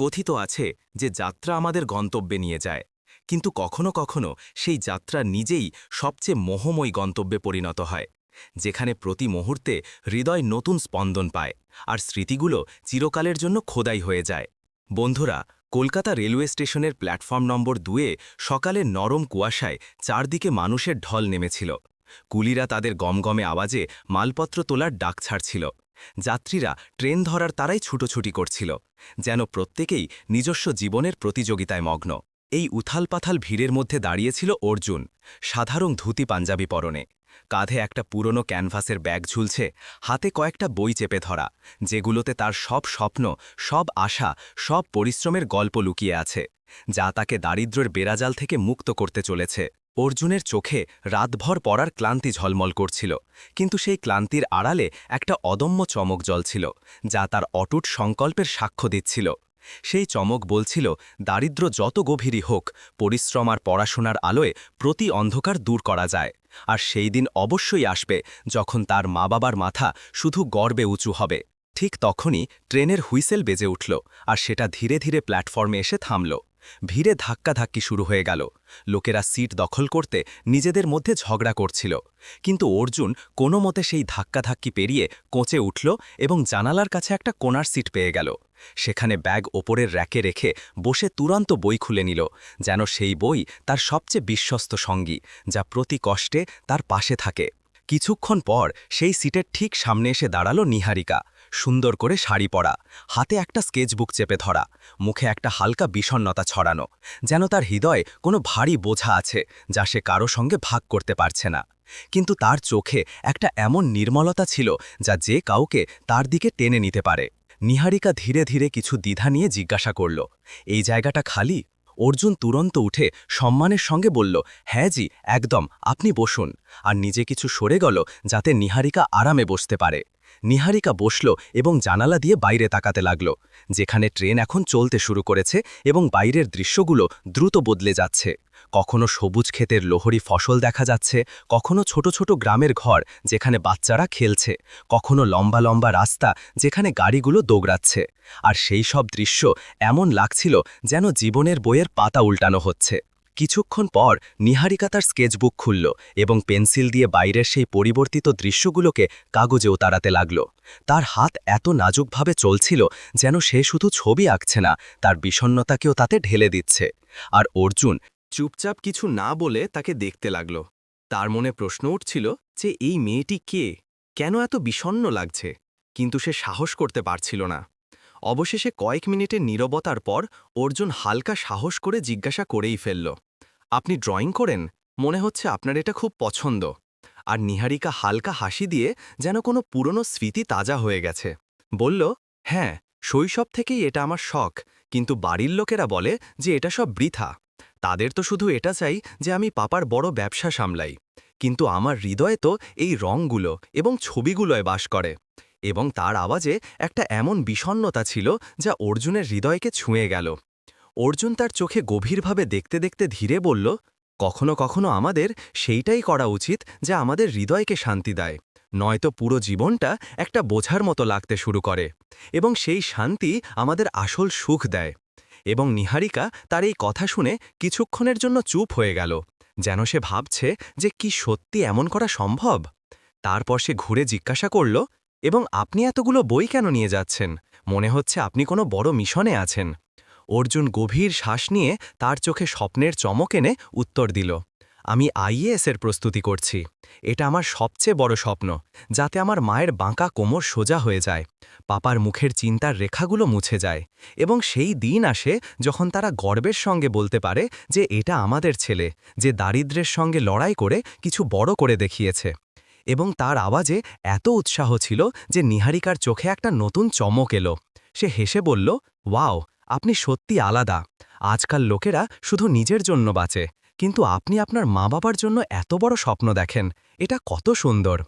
কথিত আছে যে যাত্রা আমাদের গন্তব্যে নিয়ে যায়। কিন্তু কখনো কখনো সেই যাত্রা নিজেই সবচেয়ে মোহময় গন্তব্যে পরিণত হয়, যেখানে প্রতি মুহূর্তে হৃদয় নতুন স্পন্দন পায় আর স্মৃতিগুলো চিরকালের জন্য খোদাই হয়ে যায়। বন্ধুরা, কলকাতা রেলওয়ে স্টেশনের প্ল্যাটফর্ম নম্বর দুয়ে সকালে নরম কুয়াশায় চারদিকে মানুষের ঢল নেমেছিল। কুলিরা তাদের গমগমে আওয়াজে মালপত্র তোলার ডাক ছাড়ছিল। যাত্রীরা ট্রেন ধরার তারাই ছুটোছুটি করছিল, যেন প্রত্যেকেই নিজস্ব জীবনের প্রতিযোগিতায় মগ্ন। এই উথালপাথাল ভিড়ের মধ্যে দাঁড়িয়েছিল অর্জুন, সাধারণ ধুতি পাঞ্জাবি পরনে। কাঁধে একটা পুরনো ক্যানভাসের ব্যাগ ঝুলছে, হাতে কয়েকটা বই চেপে ধরা, যেগুলোতে তার সব স্বপ্ন, সব আশা, সব পরিশ্রমের গল্প লুকিয়ে আছে, যা তাকে দারিদ্র্যের বেড়াজাল থেকে মুক্ত করতে চলেছে। অর্জুনের চোখে রাতভর পড়ার ক্লান্তি ঝলমল করছিল, কিন্তু সেই ক্লান্তির আড়ালে একটা অদম্য চমক জ্বলছিল, যা তার অটুট সংকল্পের সাক্ষ্য দিচ্ছিল। সেই চমক বলছিল, দারিদ্র্য যত গভীরই হোক, পরিশ্রম আর পড়াশোনার আলোয় প্রতি অন্ধকার দূর করা যায়, আর সেই দিন অবশ্যই আসবে যখন তার মা বাবার মাথা শুধু গর্বে উঁচু হবে। ঠিক তখনই ট্রেনের হুইসেল বেজে উঠল, আর সেটা ধীরে ধীরে প্ল্যাটফর্মে এসে থামল। ভিড়ে ধাক্কাধাক্কি শুরু হয়ে গেল। লোকেরা সিট দখল করতে নিজেদের মধ্যে ঝগড়া করছিল। কিন্তু অর্জুন কোনো মতে সেই ধাক্কাধাক্কি পেরিয়ে কোঁচে উঠল এবং জানালার কাছে একটা কোনার সিট পেয়ে গেল। সেখানে ব্যাগ ওপরের র্যাকে রেখে বসে তুরন্ত বই খুলে নিল, যেন সেই বই তার সবচেয়ে বিশ্বস্ত সঙ্গী, যা প্রতি কষ্টে তার পাশে থাকে। কিছুক্ষণ পর সেই সিটের ঠিক সামনে এসে দাঁড়াল নিহারিকা। সুন্দর করে শাড়ি পরা, হাতে একটা স্কেচবুক চেপে ধরা, মুখে একটা হালকা বিষণ্নতা ছড়ানো, যেন তার হৃদয়ে কোনো ভারী বোঝা আছে যা সে কারও সঙ্গে ভাগ করতে পারছে না। কিন্তু তার চোখে একটা এমন নির্মলতা ছিল যা যে কাউকে তার দিকে টেনে নিতে পারে। নিহারিকা ধীরে ধীরে কিছু দ্বিধা নিয়ে জিজ্ঞাসা করল, এই জায়গাটা খালি? অর্জুন তুরন্ত উঠে সম্মানের সঙ্গে বলল হ্যাঁ জি, একদম, আপনি বসুন। আর নিজে কিছু সরে গেল যাতে নিহারিকা আরামে বসতে পারে। নিহারিকা বসল এবং জানালা দিয়ে বাইরে তাকাতে লাগল, যেখানে ট্রেন এখন চলতে শুরু করেছে এবং বাইরের দৃশ্যগুলো দ্রুত বদলে যাচ্ছে। কখনো সবুজ ক্ষেতের লোহরি ফসল দেখা যাচ্ছে, কখনো ছোট ছোট গ্রামের ঘর যেখানে বাচ্চারা খেলছে, কখনো লম্বা লম্বা রাস্তা যেখানে গাড়িগুলো দৌড়াচ্ছে আর সেই সব দৃশ্য এমন লাগছিল যেন জীবনের বইয়ের পাতা উল্টানো হচ্ছে। কিছুক্ষণ পর নিহারিকা তার স্কেচবুক খুলল এবং পেন্সিল দিয়ে বাইরের সেই পরিবর্তিত দৃশ্যগুলোকে কাগজেও তাড়াতে লাগল। তার হাত এত নাজুকভাবে চলছিল যেন সে শুধু ছবি আঁকছে না, তার বিষণ্নতাকেও তাতে ঢেলে দিচ্ছে। আর অর্জুন চুপচাপ কিছু না বলে তাকে দেখতে লাগল। তার মনে প্রশ্ন উঠছিল যে, এই মেয়েটি কে? কেন এত বিষণ্ন লাগছে? কিন্তু সে সাহস করতে পারছিল না। অবশেষে কয়েক মিনিটের নীরবতার পর অর্জুন হালকা সাহস করে জিজ্ঞাসা করেই ফেলল, আপনি ড্রয়িং করেন? মনে হচ্ছে আপনার এটা খুব পছন্দ। আর নিহারিকা হালকা হাসি দিয়ে যেন কোনো পুরনো স্মৃতি তাজা হয়ে গেছে। বলল হ্যাঁ শৈশব থেকেই এটা আমার শখ, কিন্তু বাড়ির লোকেরা বলে যে এটা সব বৃথা। তাদের তো শুধু এটা চাই যে আমি পাপার বড় ব্যবসা সামলাই। কিন্তু আমার হৃদয়ে তো এই রঙগুলো এবং ছবিগুলোয় বাস করে। এবং তার আওয়াজে একটা এমন বিষণ্নতা ছিল যা অর্জুনের হৃদয়কে ছুঁয়ে গেল। অর্জুন তার চোখে গভীরভাবে দেখতে দেখতে ধীরে বলল, কখনো কখনো আমাদের সেইটাই করা উচিত যা আমাদের হৃদয়কে শান্তি দেয়। নয়তো পুরো জীবনটা একটা বোঝার মতো লাগতে শুরু করে এবং সেই শান্তি আমাদের আসল সুখ দেয়। এবং নিহারিকা তার এই কথা শুনে কিছুক্ষণের জন্য চুপ হয়ে গেল, যেন সে ভাবছে যে কি সত্যি এমন করা সম্ভব। তারপর সে ঘুরে জিজ্ঞাসা করল এবং আপনি এতগুলো বই কেন নিয়ে যাচ্ছেন? মনে হচ্ছে আপনি কোনো বড় মিশনে আছেন। অর্জুন গভীর শ্বাস নিয়ে তার চোখে স্বপ্নের চমক এনে উত্তর দিল, আমি আইএএসের প্রস্তুতি করছি। এটা আমার সবচেয়ে বড় স্বপ্ন, যাতে আমার মায়ের বাঁকা কোমর সোজা হয়ে যায়, পাপার মুখের চিন্তার রেখাগুলো মুছে যায়, এবং সেই দিন আসে যখন তারা গর্বের সঙ্গে বলতে পারে যে এটা আমাদের ছেলে, যে দারিদ্রের সঙ্গে লড়াই করে কিছু বড় করে দেখিয়েছে। এবং তার আওয়াজে এত উৎসাহ ছিল যে নিহারিকার চোখে একটা নতুন চমক এলো। সে হেসে বলল, ওয়াও, আপনি সত্যি আলাদা। আজকাল লোকেরা শুধু নিজের জন্য বাঁচে। কিন্তু আপনি আপনার মা বাবার জন্য এত বড় স্বপ্ন দেখেন। এটা কত সুন্দর।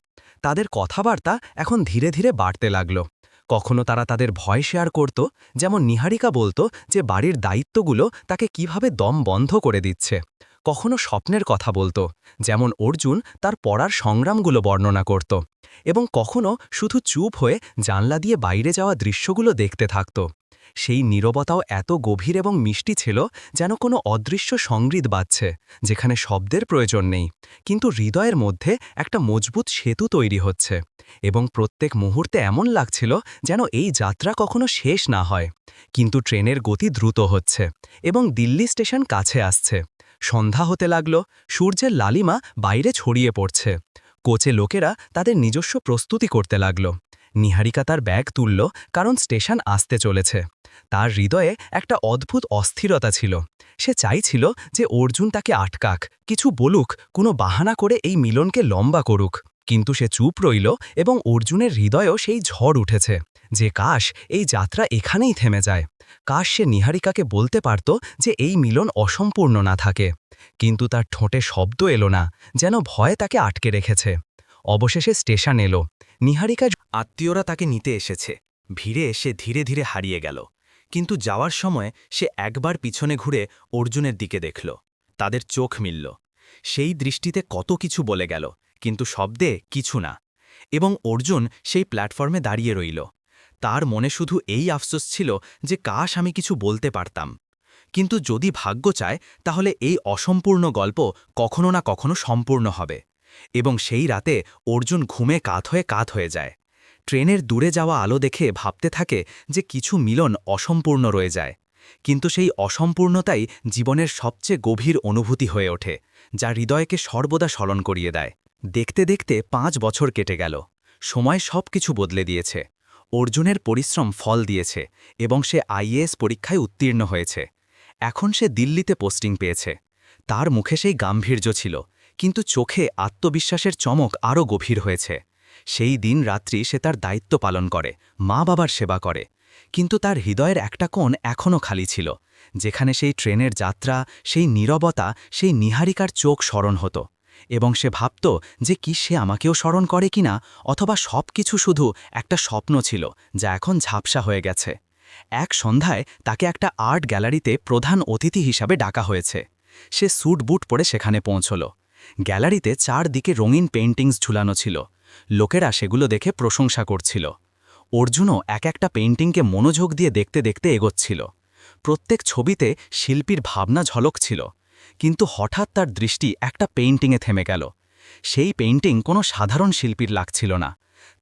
তাদের কথাবার্তা এখন ধীরে ধীরে বাড়তে লাগল। কখনো তারা তাদের ভয় শেয়ার করত, যেমন নিহারিকা বলতো যে বাড়ির দায়িত্বগুলো তাকে কীভাবে দম বন্ধ করে দিচ্ছে। কখনো স্বপ্নের কথা বলতো, যেমন অর্জুন তার পড়ার সংগ্রামগুলো বর্ণনা করত এবং কখনো শুধু চুপ হয়ে জানলা দিয়ে বাইরে যাওয়া দৃশ্যগুলো দেখতে থাকত। সেই নীরবতাও এত গভীর এবং মিষ্টি ছিল যেন কোনো অদৃশ্য সংগীত বাজছে, যেখানে শব্দের প্রয়োজন নেই, কিন্তু হৃদয়ের মধ্যে একটা মজবুত সেতু তৈরি হচ্ছে এবং প্রত্যেক মুহূর্তে এমন লাগছিল যেন এই যাত্রা কখনো শেষ না হয়, কিন্তু ট্রেনের গতি দ্রুত হচ্ছে এবং দিল্লি স্টেশন কাছে আসছে। সন্ধ্যা হতে লাগল, সূর্যের লালিমা বাইরে ছড়িয়ে পড়ছে। কোচে লোকেরা তাদের নিজস্ব প্রস্তুতি করতে লাগল। নিহারিকা তার ব্যাগ তুলল, কারণ স্টেশন আসতে চলেছে। তার হৃদয়ে একটা অদ্ভুত অস্থিরতা ছিল। সে চাইছিল যে অর্জুন তাকে আটকাক, কিছু বলুক, কোনো বাহানা করে এই মিলনকে লম্বা করুক। কিন্তু সে চুপ রইল এবং অর্জুনের হৃদয়েও সেই ঝড় উঠেছে। যে কাশ এই যাত্রা এখানেই থেমে যায়। কাশ সে নিহারিকাকে বলতে পারত যে এই মিলন অসম্পূর্ণ না থাকে। কিন্তু তার ঠোঁটে শব্দ এলো না, যেন ভয়ে তাকে আটকে রেখেছে। অবশেষে স্টেশন এলো। নিহারিকা আত্মীয়রা তাকে নিতে এসেছে। ভিড়ে সে ধীরে ধীরে হারিয়ে গেল। কিন্তু যাওয়ার সময় সে একবার পিছনে ঘুরে অর্জুনের দিকে দেখল। তাদের চোখ মিলল। সেই দৃষ্টিতে কত কিছু বলে গেল, কিন্তু শব্দে কিছু না। এবং অর্জুন সেই প্ল্যাটফর্মে দাঁড়িয়ে রইল। তার মনে শুধু এই আফসোস ছিল যে কাশ আমি কিছু বলতে পারতাম। কিন্তু যদি ভাগ্য চায়, তাহলে এই অসম্পূর্ণ গল্প কখনো না কখনো সম্পূর্ণ হবে এবং সেই রাতে অর্জুন ঘুমে কাত হয়ে কাত হয়ে যায়। ট্রেনের দূরে যাওয়া আলো দেখে ভাবতে থাকে যে কিছু মিলন অসম্পূর্ণ রয়ে যায়। কিন্তু সেই অসম্পূর্ণতাই জীবনের সবচেয়ে গভীর অনুভূতি হয়ে ওঠে, যা হৃদয়কে সর্বদা স্মরণ করিয়ে দেয়। দেখতে দেখতে পাঁচ বছর কেটে গেল। সময় সব কিছু বদলে দিয়েছে। অর্জুনের পরিশ্রম ফল দিয়েছে এবং সে আইএএস পরীক্ষায় উত্তীর্ণ হয়েছে। এখন সে দিল্লিতে পোস্টিং পেয়েছে। তার মুখে সেই গাম্ভীর্য ছিল, কিন্তু চোখে আত্মবিশ্বাসের চমক আরও গভীর হয়েছে। সেই দিন রাত্রি সে তার দায়িত্ব পালন করে মা বাবার সেবা করে। কিন্তু তার হৃদয়ের একটা কোণ এখনও খালি ছিল, যেখানে সেই ট্রেনের যাত্রা, সেই নীরবতা, সেই নিহারিকার চোখ স্মরণ হতো। এবং সে ভাবত যে কি সে আমাকেও স্মরণ করে কিনা অথবা সব কিছু শুধু একটা স্বপ্ন ছিল, যা এখন ঝাপসা হয়ে গেছে। এক সন্ধ্যায় তাকে একটা আর্ট গ্যালারিতে প্রধান অতিথি হিসাবে ডাকা হয়েছে। সে স্যুট বুট পরে সেখানে পৌঁছল। গ্যালারিতে চারদিকে রঙিন পেইন্টিংস ঝুলানো ছিল। লোকেরা সেগুলো দেখে প্রশংসা করছিল। অর্জুনও এক একটা পেইন্টিংকে মনোযোগ দিয়ে দেখতে দেখতে এগোচ্ছিল। প্রত্যেক ছবিতে শিল্পীর ভাবনা ঝলক ছিল। কিন্তু হঠাৎ তার দৃষ্টি একটা পেইন্টিংয়ে থেমে গেল। সেই পেইন্টিং কোনো সাধারণ শিল্পীর লাগছিল না।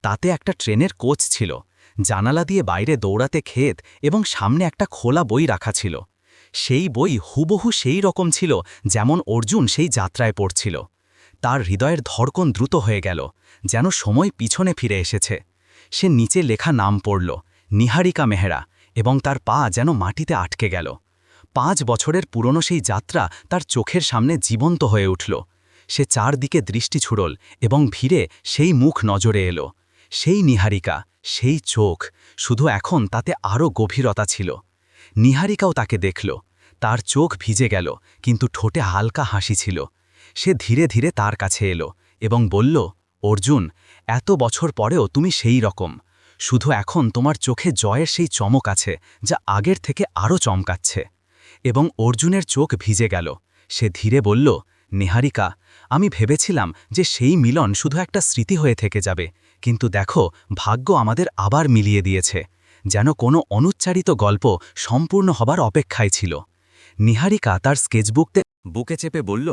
তাতে একটা ট্রেনের কোচ ছিল। জানালা দিয়ে বাইরে দৌড়াতে ক্ষেত এবং সামনে একটা খোলা বই রাখা ছিল। সেই বই হুবহু সেই রকম ছিল যেমন অর্জুন সেই যাত্রায় পড়ছিল। তার হৃদয়ের ধড়কন দ্রুত হয়ে গেল, যেন সময় পিছনে ফিরে এসেছে। সে নিচে লেখা নাম পড়ল, নিহারিকা মেহরা, এবং তার পা যেন মাটিতে আটকে গেল। পাঁচ বছরের পুরনো সেই যাত্রা তার চোখের সামনে জীবন্ত হয়ে উঠল। সে চারদিকে দৃষ্টি ছুড়ল এবং ভিড়ে সেই মুখ নজরে এলো। সেই নিহারিকা, সেই চোখ, শুধু এখন তাতে আরও গভীরতা ছিল। নিহারিকাও তাকে দেখল। তার চোখ ভিজে গেল, কিন্তু ঠোঁটে হালকা হাসি ছিল। সে ধীরে ধীরে তার কাছে এলো এবং বলল, অর্জুন, এত বছর পরেও তুমি সেই রকম। শুধু এখন তোমার চোখে জয়ের সেই চমক আছে, যা আগের থেকে আরও চমকাচ্ছে। এবং অর্জুনের চোখ ভিজে গেল। সে ধীরে বলল, নেহারিকা, আমি ভেবেছিলাম যে সেই মিলন শুধু একটা স্মৃতি হয়ে থেকে যাবে, কিন্তু দেখো, ভাগ্য আমাদের আবার মিলিয়ে দিয়েছে। যেন কোনো অনুচ্চারিত গল্প সম্পূর্ণ হবার অপেক্ষায় ছিল। নিহারিকা তার স্কেচবুকতে বুকে চেপে বলল,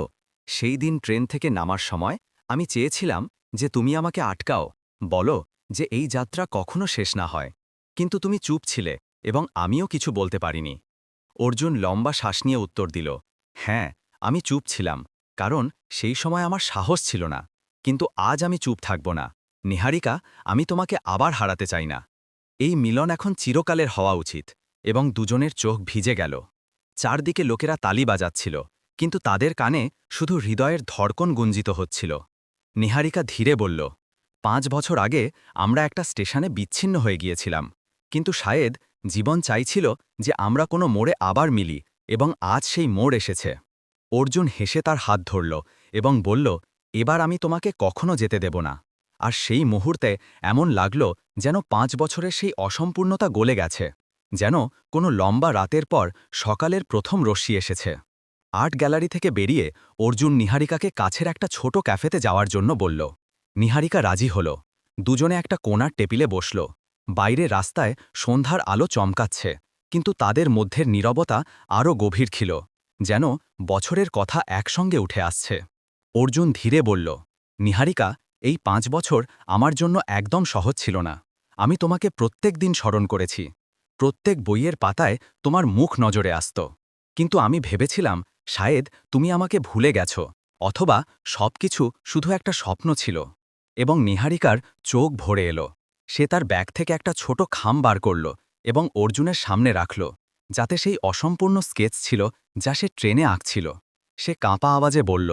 সেই দিন ট্রেন থেকে নামার সময় আমি চেয়েছিলাম যে তুমি আমাকে আটকাও। বলো যে এই যাত্রা কখনো শেষ না হয়। কিন্তু তুমি চুপ ছিলে এবং আমিও কিছু বলতে পারিনি। অর্জুন লম্বা শ্বাস নিয়ে উত্তর দিল হ্যাঁ আমি চুপ ছিলাম, কারণ সেই সময় আমার সাহস ছিল না, কিন্তু আজ আমি চুপ থাকব না। নিহারিকা, আমি তোমাকে আবার হারাতে চাই না। এই মিলন এখন চিরকালের হওয়া উচিত, এবং দুজনের চোখ ভিজে গেল। চারদিকে লোকেরা তালি বাজাচ্ছিল, কিন্তু তাদের কানে শুধু হৃদয়ের ধড়কন গুঞ্জিত হচ্ছিল। নিহারিকা ধীরে বলল, পাঁচ বছর আগে আমরা একটা স্টেশনে বিচ্ছিন্ন হয়ে গিয়েছিলাম, কিন্তু শায়েদ জীবন চাইছিল যে আমরা কোনো মোড়ে আবার মিলি এবং আজ সেই মোড় এসেছে। অর্জুন হেসে তার হাত ধরল এবং বলল, এবার আমি তোমাকে কখনো যেতে দেব না। আর সেই মুহূর্তে এমন লাগল যেন পাঁচ বছরের সেই অসম্পূর্ণতা গলে গেছে, যেন কোনো লম্বা রাতের পর সকালের প্রথম রশ্মি এসেছে। আর্ট গ্যালারি থেকে বেরিয়ে অর্জুন নিহারিকাকে কাছের একটা ছোট ক্যাফেতে যাওয়ার জন্য বলল। নিহারিকা রাজি হল। দুজনে একটা কোনার টেবিলে বসল। বাইরে রাস্তায় সন্ধ্যার আলো চমকাচ্ছে, কিন্তু তাদের মধ্যের নীরবতা আরও গভীর ছিল, যেন বছরের কথা একসঙ্গে উঠে আসছে। অর্জুন ধীরে বলল, নিহারিকা, এই পাঁচ বছর আমার জন্য একদম সহজ ছিল না। আমি তোমাকে প্রত্যেক দিন স্মরণ করেছি। প্রত্যেক বইয়ের পাতায় তোমার মুখ নজরে আসত। কিন্তু আমি ভেবেছিলাম, শায়েদ, তুমি আমাকে ভুলে গেছ, অথবা সবকিছু শুধু একটা স্বপ্ন ছিল। এবং নিহারিকার চোখ ভরে এলো। সে তার ব্যাগ থেকে একটা ছোট খাম বার করল এবং অর্জুনের সামনে রাখল, যাতে সেই অসম্পূর্ণ স্কেচ ছিল যা সে ট্রেনে আঁকছিল। সে কাঁপা আওয়াজে বলল,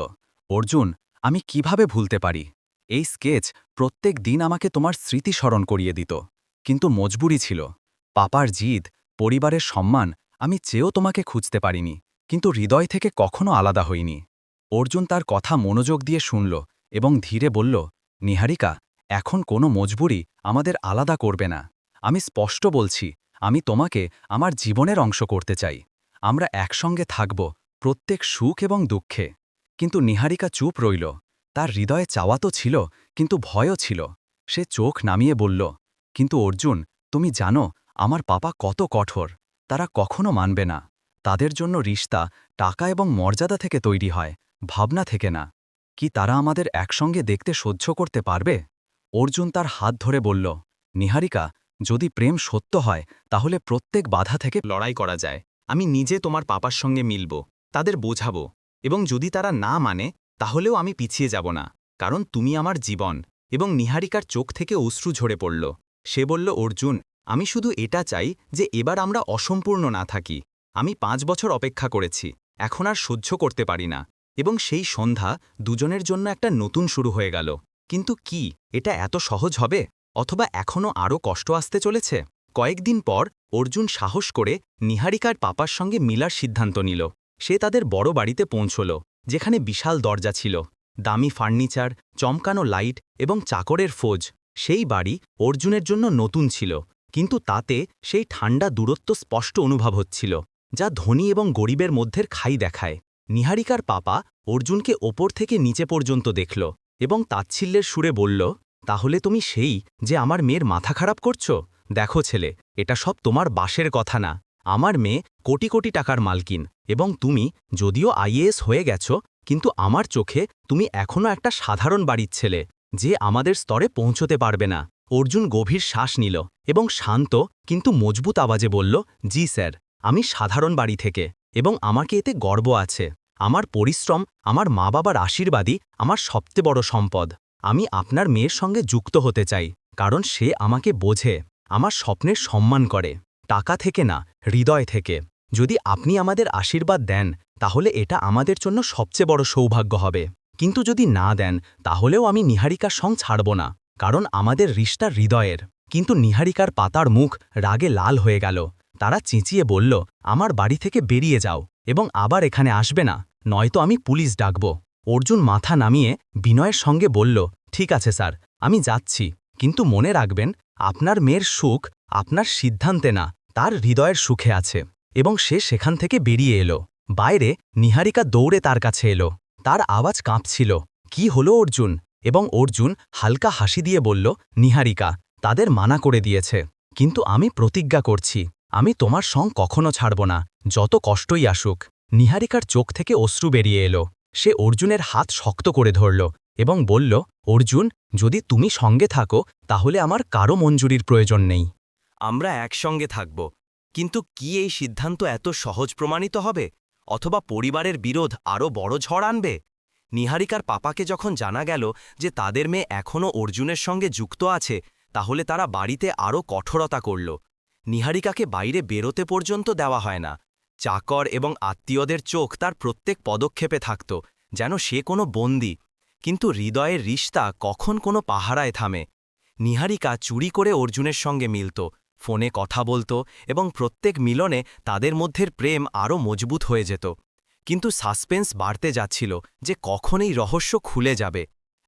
অর্জুন, আমি কীভাবে ভুলতে পারি? এই স্কেচ প্রত্যেক দিন আমাকে তোমার স্মৃতি স্মরণ করিয়ে দিত, কিন্তু মজবুরি ছিল। পাপার জিদ, পরিবারের সম্মান, আমি চেয়েও তোমাকে খুঁজতে পারিনি, কিন্তু হৃদয় থেকে কখনো আলাদা হইনি। অর্জুন তার কথা মনোযোগ দিয়ে শুনল এবং ধীরে বলল, নিহারিকা এখন কোনো মজবুরি আমাদের আলাদা করবে না। আমি স্পষ্ট বলছি, আমি তোমাকে আমার জীবনের অংশ করতে চাই। আমরা একসঙ্গে থাকব, প্রত্যেক সুখ এবং দুঃখে। কিন্তু নিহারিকা চুপ রইল। তার হৃদয়ে চাওয়া তো ছিল, কিন্তু ভয়ও ছিল। সে চোখ নামিয়ে বলল, কিন্তু অর্জুন, তুমি জানো, আমার পাপা কত কঠোর। তারা কখনো মানবে না। তাদের জন্য রিস্তা টাকা এবং মর্যাদা থেকে তৈরি হয়, ভাবনা থেকে না। কি তারা আমাদের একসঙ্গে দেখতে সহ্য করতে পারবে? অর্জুন তার হাত ধরে বলল, নিহারিকা, যদি প্রেম সত্য হয়, তাহলে প্রত্যেক বাধা থেকে লড়াই করা যায়। আমি নিজে তোমার পাপার সঙ্গে মিলব, তাদের বোঝাবো, এবং যদি তারা না মানে তাহলেও আমি পিছিয়ে যাব না, কারণ তুমি আমার জীবন। এবং নিহারিকার চোখ থেকে অশ্রু ঝরে পড়ল। সে বলল, অর্জুন, আমি শুধু এটা চাই যে এবার আমরা অসম্পূর্ণ না থাকি। আমি পাঁচ বছর অপেক্ষা করেছি, এখন আর সহ্য করতে পারি না। এবং সেই সন্ধ্যা দুজনের জন্য একটা নতুন শুরু হয়ে গেল। কিন্তু কি, এটা এত সহজ হবে? অথবা এখনও আরও কষ্ট আসতে চলেছে? কয়েকদিন পর অর্জুন সাহস করে নিহারিকার পাপার সঙ্গে মিলার সিদ্ধান্ত নিল। সে তাদের বড় বাড়িতে পৌঁছল, যেখানে বিশাল দরজা ছিল। দামি ফার্নিচার, চমকানো লাইট এবং চাকরের ফোজ। সেই বাড়ি অর্জুনের জন্য নতুন ছিল, কিন্তু তাতে সেই ঠান্ডা দূরত্ব স্পষ্ট অনুভব হচ্ছিল, যা ধনী এবং গরিবের মধ্যের খাই দেখায়। নিহারিকার পাপা অর্জুনকে ওপর থেকে নিচে পর্যন্ত দেখল। এবং তাচ্ছিল্যের সুরে বলল, তাহলে তুমি সেই যে আমার মেয়ের মাথা খারাপ করছ? দেখো ছেলে, এটা সব তোমার বাসের কথা না। আমার মেয়ে কোটি কোটি টাকার মালকিন এবং তুমি যদিও আইএএস হয়ে গেছ, কিন্তু আমার চোখে তুমি এখনও একটা সাধারণ বাড়ির ছেলে, যে আমাদের স্তরে পৌঁছতে পারবে না। অর্জুন গভীর শ্বাস নিল এবং শান্ত কিন্তু মজবুত আওয়াজে বলল, জি স্যার, আমি সাধারণ বাড়ি থেকে এবং আমাকে এতে গর্ব আছে। আমার পরিশ্রম, আমার মা বাবার আশীর্বাদই আমার সবচেয়ে বড় সম্পদ। আমি আপনার মেয়ের সঙ্গে যুক্ত হতে চাই, কারণ সে আমাকে বোঝে, আমার স্বপ্নের সম্মান করে। টাকা থেকে না, হৃদয় থেকে। যদি আপনি আমাদের আশীর্বাদ দেন, তাহলে এটা আমাদের জন্য সবচেয়ে বড় সৌভাগ্য হবে। কিন্তু যদি না দেন, তাহলেও আমি নিহারিকার সং ছাড়ব না, কারণ আমাদের রিস্তা হৃদয়ের। কিন্তু নিহারিকার পাতার মুখ রাগে লাল হয়ে গেল। তারা চেঁচিয়ে বলল, আমার বাড়ি থেকে বেরিয়ে যাও। এবং আবার এখানে আসবে না, নয়তো আমি পুলিশ ডাকব। অর্জুন মাথা নামিয়ে বিনয়ের সঙ্গে বলল, ঠিক আছে স্যার, আমি যাচ্ছি। কিন্তু মনে রাখবেন, আপনার মেয়ের সুখ আপনার সিদ্ধান্তে না, তার হৃদয়ের সুখে আছে। এবং সে সেখান থেকে বেরিয়ে এলো। বাইরে নিহারিকা দৌড়ে তার কাছে এলো। তার আওয়াজ কাঁপছিল। কি হলো অর্জুন? এবং অর্জুন হালকা হাসি দিয়ে বলল, নিহারিকা, তাদের মানা করে দিয়েছে। কিন্তু আমি প্রতিজ্ঞা করছি। আমি তোমার সং কখনো ছাড়ব না, যত কষ্টই আসুক। নিহারিকার চোখ থেকে অশ্রু বেরিয়ে এলো। সে অর্জুনের হাত শক্ত করে ধরল এবং বলল, অর্জুন, যদি তুমি সঙ্গে থাকো, তাহলে আমার কারও মঞ্জুরির প্রয়োজন নেই। আমরা একসঙ্গে থাকব। কিন্তু কি এই সিদ্ধান্ত এত সহজ প্রমাণিত হবে? অথবা পরিবারের বিরোধ আরও বড় ঝড় আনবে? নিহারিকার পাপাকে যখন জানা গেল যে তাদের মেয়ে এখনও অর্জুনের সঙ্গে যুক্ত আছে, তাহলে তারা বাড়িতে আরও কঠোরতা করল। নিহারিকাকে বাইরে বেরোতে পর্যন্ত দেওয়া হয় না। চাকর এবং আত্মীয়দের চোখ তার প্রত্যেক পদক্ষেপে থাকত, যেন সে কোনো বন্দি। কিন্তু হৃদয়ের রিস্তা কখন কোনো পাহারায় থামে। নিহারিকা চুরি করে অর্জুনের সঙ্গে মিলত, ফোনে কথা বলত এবং প্রত্যেক মিলনে তাদের মধ্যের প্রেম আরও মজবুত হয়ে যেত। কিন্তু সাসপেন্স বাড়তে যাচ্ছিল যে কখন এই রহস্য খুলে যাবে।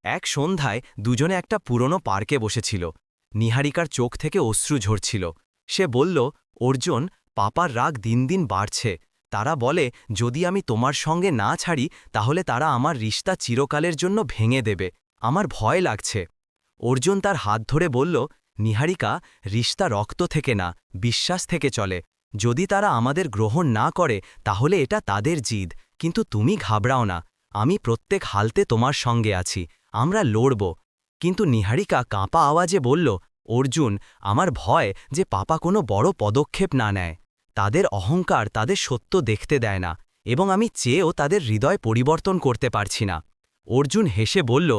এক সন্ধ্যায় দুজনে একটা পুরনো পার্কে বসেছিল। নিহারিকার চোখ থেকে অশ্রু ঝরছিল। সে বলল, অর্জুন, পাপার রাগ দিন দিন বাড়ছে। তারা বলে, যদি আমি তোমার সঙ্গে না ছাড়ি, তাহলে তারা আমার রিস্তা চিরকালের জন্য ভেঙে দেবে। আমার ভয় লাগছে। অর্জুন তার হাত ধরে বলল, নিহারিকা রিস্তা রক্ত থেকে না, বিশ্বাস থেকে চলে। যদি তারা আমাদের গ্রহণ না করে, তাহলে এটা তাদের জিদ। কিন্তু তুমি ঘাবড়াও না। আমি প্রত্যেক হালতে তোমার সঙ্গে আছি। আমরা লড়ব। কিন্তু নিহারিকা কাঁপা আওয়াজে বলল অর্জুন আমার ভয় যে পাপা কোনো বড় পদক্ষেপ না নেয়। তাদের অহংকার তাদের সত্য দেখতে দেয় না এবং আমি চেয়েও তাদের হৃদয় পরিবর্তন করতে পারছি না। অর্জুন হেসে বলল,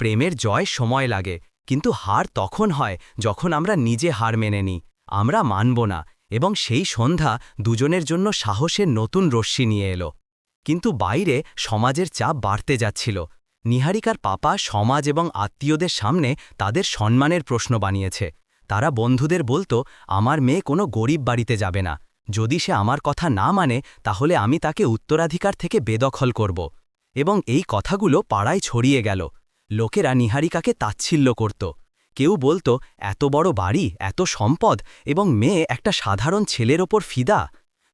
প্রেমের জয় সময় লাগে, কিন্তু হার তখন হয় যখন আমরা নিজে হার মেনে নিই। আমরা মানব না এবং সেই সন্ধ্যা দুজনের জন্য সাহসের নতুন রশ্মি নিয়ে এলো। কিন্তু বাইরে সমাজের চাপ বাড়তে যাচ্ছিল। নিহারিকার পাপা সমাজ এবং আত্মীয়দের সামনে তাদের সম্মানের প্রশ্ন বানিয়েছে। তারা বন্ধুদের বলতো, আমার মেয়ে কোনো গরিব বাড়িতে যাবে না। যদি সে আমার কথা না মানে তাহলে আমি তাকে উত্তরাধিকার থেকে বেদখল করব। এবং এই কথাগুলো পাড়ায় ছড়িয়ে গেল। লোকেরা নিহারিকাকে তাচ্ছিল্য করত। কেউ বলতো, এত বড় বাড়ি, এত সম্পদ, এবং মেয়ে একটা সাধারণ ছেলের ওপর ফিদা?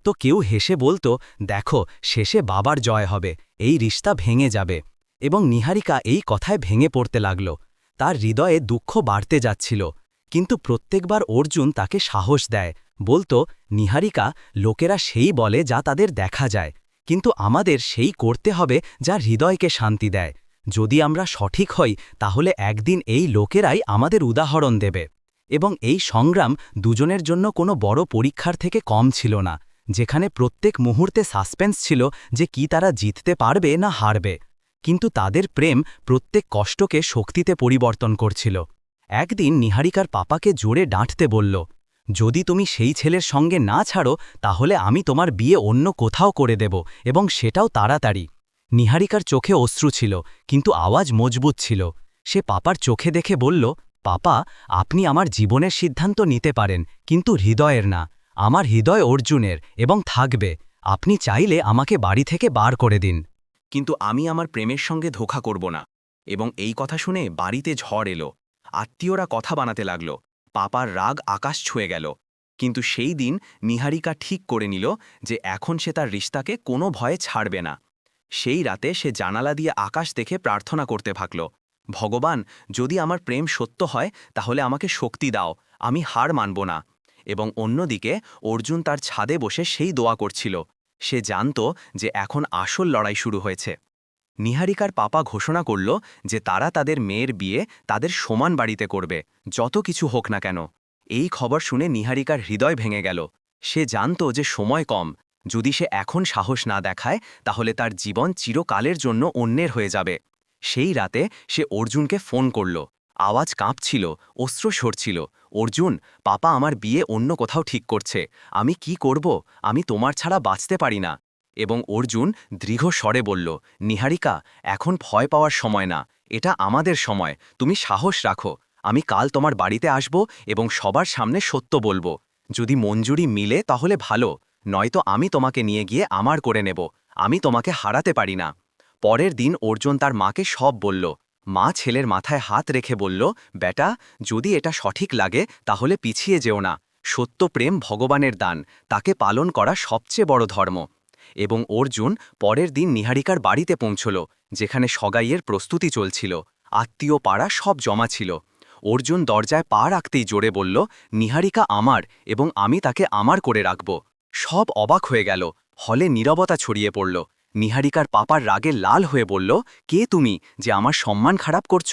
তো কেউ হেসে বলতো, দেখো, শেষে বাবার জয় হবে, এই রিস্তা ভেঙে যাবে। এবং নিহারিকা এই কথায় ভেঙে পড়তে লাগল। তার হৃদয়ে দুঃখ বাড়তে যাচ্ছিল, কিন্তু প্রত্যেকবার অর্জুন তাকে সাহস দেয়। বলতো, নিহারিকা, লোকেরা সেই বলে যা তাদের দেখা যায়, কিন্তু আমাদের সেই করতে হবে যা হৃদয়কে শান্তি দেয়। যদি আমরা সঠিক হই, তাহলে একদিন এই লোকেরাই আমাদের উদাহরণ দেবে। এবং এই সংগ্রাম দুজনের জন্য কোনো বড় পরীক্ষার থেকে কম ছিল না, যেখানে প্রত্যেক মুহূর্তে সাসপেন্স ছিল যে কি তারা জিততে পারবে না হারবে। কিন্তু তাদের প্রেম প্রত্যেক কষ্টকে শক্তিতে পরিবর্তন করছিল। একদিন নিহারিকার পাপাকে জোরে ডাঁটতে বলল, যদি তুমি সেই ছেলের সঙ্গে না ছাড়ো, তাহলে আমি তোমার বিয়ে অন্য কোথাও করে দেব এবং সেটাও তাড়াতাড়ি। নিহারিকার চোখে অশ্রু ছিল, কিন্তু আওয়াজ মজবুত ছিল। সে পাপার চোখে দেখে বলল, পাপা, আপনি আমার জীবনের সিদ্ধান্ত নিতে পারেন, কিন্তু হৃদয়ের না। আমার হৃদয় অর্জুনের এবং থাকবে। আপনি চাইলে আমাকে বাড়ি থেকে বার করে দিন। কিন্তু আমি আমার প্রেমের সঙ্গে ধোখা করব না। এবং এই কথা শুনে বাড়িতে ঝড় এলো। আত্মীয়রা কথা বানাতে লাগল। পাপার রাগ আকাশ ছুঁয়ে গেল। কিন্তু সেই দিন নিহারিকা ঠিক করে নিল যে এখন সে তার রিস্তাকে কোনো ভয়ে ছাড়বে না। সেই রাতে সে জানালা দিয়ে আকাশ দেখে প্রার্থনা করতে ভাগল। ভগবান, যদি আমার প্রেম সত্য হয়, তাহলে আমাকে শক্তি দাও। আমি হার মানব না। এবং অন্যদিকে অর্জুন তার ছাদে বসে সেই দোয়া করছিল। সে জানত যে এখন আসল লড়াই শুরু হয়েছে। নিহারিকার পাপা ঘোষণা করল যে তারা তাদের মেয়ের বিয়ে তাদের সমান বাড়িতে করবে, যত কিছু হোক না কেন। এই খবর শুনে নিহারিকার হৃদয় ভেঙে গেল। সে জানত যে সময় কম, যদি সে এখন সাহস না দেখায়, তাহলে তার জীবন চিরকালের জন্য অন্যের হয়ে যাবে। সেই রাতে সে অর্জুনকে ফোন করল। আওয়াজ কাঁপছিল অস্ত্র সরছিল। অর্জুন, পাপা আমার বিয়ে অন্য কোথাও ঠিক করছে। আমি কি করব? আমি তোমার ছাড়া বাঁচতে পারি না। এবং অর্জুন দৃঢ় স্বরে বলল, নিহারিকা, এখন ভয় পাওয়ার সময় না। এটা আমাদের সময়। তুমি সাহস রাখো। আমি কাল তোমার বাড়িতে আসব এবং সবার সামনে সত্য বলব। যদি মঞ্জুরি মিলে তাহলে ভালো, নয়তো আমি তোমাকে নিয়ে গিয়ে আমার করে নেব। আমি তোমাকে হারাতে পারি না। পরের দিন অর্জুন তার মাকে সব বলল মা ছেলের মাথায় হাত রেখে বলল, বেটা, যদি এটা সঠিক লাগে, তাহলে পিছিয়ে যেও না। সত্য প্রেম ভগবানের দান, তাকে পালন করা সবচেয়ে বড় ধর্ম। এবং অর্জুন পরের দিন নিহারিকার বাড়িতে পৌঁছল, যেখানে সগাইয়ের প্রস্তুতি চলছিল। আত্মীয় পাড়া সব জমা ছিল। অর্জুন দরজায় পা রাখতেই জোরে বলল, নিহারিকা আমার, এবং আমি তাকে আমার করে রাখব। সব অবাক হয়ে গেল। হলে নীরবতা ছড়িয়ে পড়ল। নিহারিকার পাপার রাগে লাল হয়ে বলল, কে তুমি যে আমার সম্মান খারাপ করছ?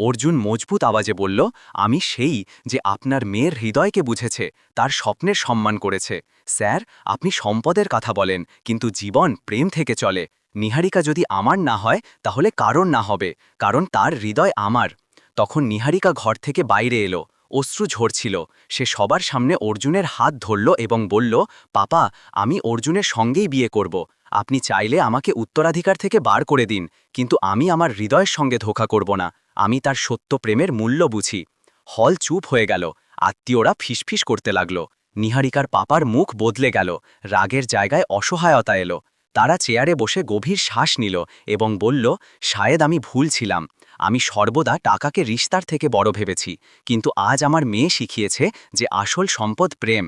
অর্জুন মজবুত আওয়াজে বলল, আমি সেই যে আপনার মেয়ের হৃদয়কে বুঝেছে, তার স্বপ্নের সম্মান করেছে। স্যার, আপনি সম্পদের কথা বলেন, কিন্তু জীবন প্রেম থেকে চলে। নিহারিকা যদি আমার না হয়, তাহলে কারণ না হবে, কারণ তার হৃদয় আমার। তখন নিহারিকা ঘর থেকে বাইরে এলো। অশ্রু ঝরছিল। সে সবার সামনে অর্জুনের হাত ধরল এবং বলল, পাপা, আমি অর্জুনের সঙ্গেই বিয়ে করব। আপনি চাইলে আমাকে উত্তরাধিকার থেকে বার করে দিন, কিন্তু আমি আমার হৃদয়ের সঙ্গে ধোকা করব না। আমি তার সত্য প্রেমের মূল্য বুঝি। হল চুপ হয়ে গেল। আত্মীয়রা ফিসফিস করতে লাগল। নিহারিকার পাপার মুখ বদলে গেল। রাগের জায়গায় অসহায়তা এলো। তারা চেয়ারে বসে গভীর শ্বাস নিল এবং বলল, শায়দ, আমি ভুল ছিলাম। আমি সর্বদা টাকাকে রিস্তার থেকে বড় ভেবেছি। কিন্তু আজ আমার মেয়ে শিখিয়েছে যে আসল সম্পদ প্রেম।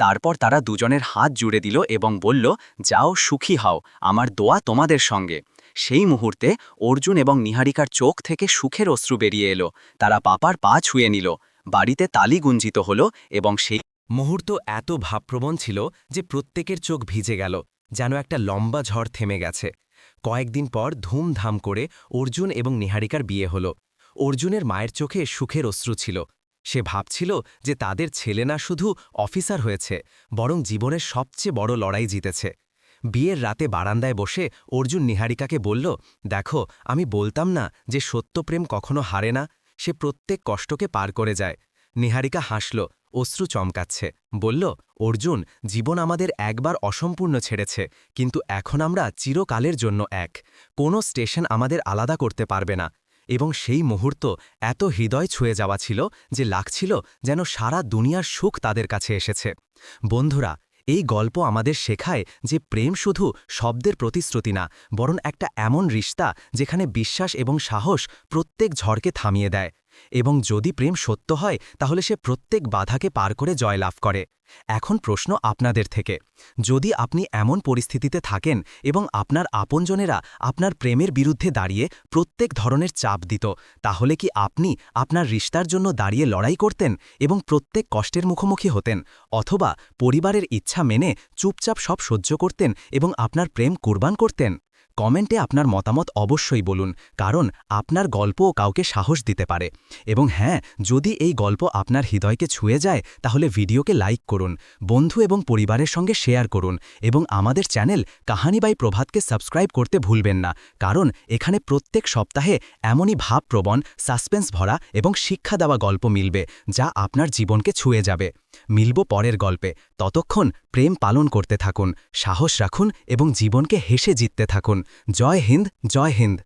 তারপর তারা দুজনের হাত জুড়ে দিল এবং বলল, যাও সুখী হও, আমার দোয়া তোমাদের সঙ্গে। সেই মুহূর্তে অর্জুন এবং নিহারিকার চোখ থেকে সুখের অশ্রু বেরিয়ে এলো। তারা পাপার পা ছুঁয়ে নিল। বাড়িতে তালি গুঞ্জিত হল এবং সেই মুহূর্ত এত ভাবপ্রবণ ছিল যে প্রত্যেকের চোখ ভিজে গেল, যেন একটা লম্বা ঝড় থেমে গেছে। কয়েকদিন পর ধুমধাম করে অর্জুন এবং নিহারিকার বিয়ে হল। অর্জুনের মায়ের চোখে সুখের অশ্রু ছিল। সে ভাবছিল যে তাদের ছেলে না শুধু অফিসার হয়েছে, বরং জীবনের সবচেয়ে বড় লড়াই জিতেছে। বিয়ের রাতে বারান্দায় বসে অর্জুন নিহারিকাকে বলল, দেখো, আমি বলতাম না যে সত্যপ্রেম কখনো হারে না, সে প্রত্যেক কষ্টকে পার করে যায়। নিহারিকা হাসল, অশ্রু চমকাচ্ছে, বলল, অর্জুন, জীবন আমাদের একবার অসম্পূর্ণ ছেড়েছে, কিন্তু এখন আমরা চিরকালের জন্য এক। কোনো স্টেশন আমাদের আলাদা করতে পারবে না। এবং সেই মুহূর্ত এত হৃদয় ছুঁয়ে যাওয়া ছিল যে লাগছিল যেন সারা দুনিয়ার সুখ তাদের কাছে এসেছে। বন্ধুরা, এই গল্প আমাদের শেখায় যে প্রেম শুধু শব্দের প্রতিশ্রুতি না, বরং একটা এমন রিস্তা যেখানে বিশ্বাস এবং সাহস প্রত্যেক ঝড়কে থামিয়ে দেয়। এবং যদি প্রেম সত্য হয়, তাহলে সে প্রত্যেক বাধাকে পার করে জয়লাভ করে। এখন প্রশ্ন আপনাদের থেকে। যদি আপনি এমন পরিস্থিতিতে থাকেন এবং আপনার আপনজনেরা আপনার প্রেমের বিরুদ্ধে দাঁড়িয়ে প্রত্যেক ধরনের চাপ দিত, তাহলে কি আপনি আপনার রিস্তার জন্য দাঁড়িয়ে লড়াই করতেন এবং প্রত্যেক কষ্টের মুখোমুখি হতেন? অথবা পরিবারের ইচ্ছা মেনে চুপচাপ সব সহ্য করতেন এবং আপনার প্রেম কুরবান করতেন? কমেন্টে আপনার মতামত অবশ্যই বলুন, কারণ আপনার গল্পও কাউকে সাহস দিতে পারে। এবং হ্যাঁ যদি এই গল্প আপনার হৃদয়কে ছুঁয়ে যায়, তাহলে ভিডিওকে লাইক করুন, বন্ধু এবং পরিবারের সঙ্গে শেয়ার করুন, এবং আমাদের চ্যানেল কাহানি বাই প্রভাতকে সাবস্ক্রাইব করতে ভুলবেন না, কারণ এখানে প্রত্যেক সপ্তাহে এমনই ভাবপ্রবণ, সাসপেন্স ভরা এবং শিক্ষা দেওয়া গল্প মিলবে, যা আপনার জীবনকে ছুঁয়ে যাবে। মিলব পরের গল্পে। ততক্ষণ প্রেম পালন করতে থাকুন, সাহস রাখুন এবং জীবনকে হেসে জিততে থাকুন। জয় হিন্দ জয় হিন্দ।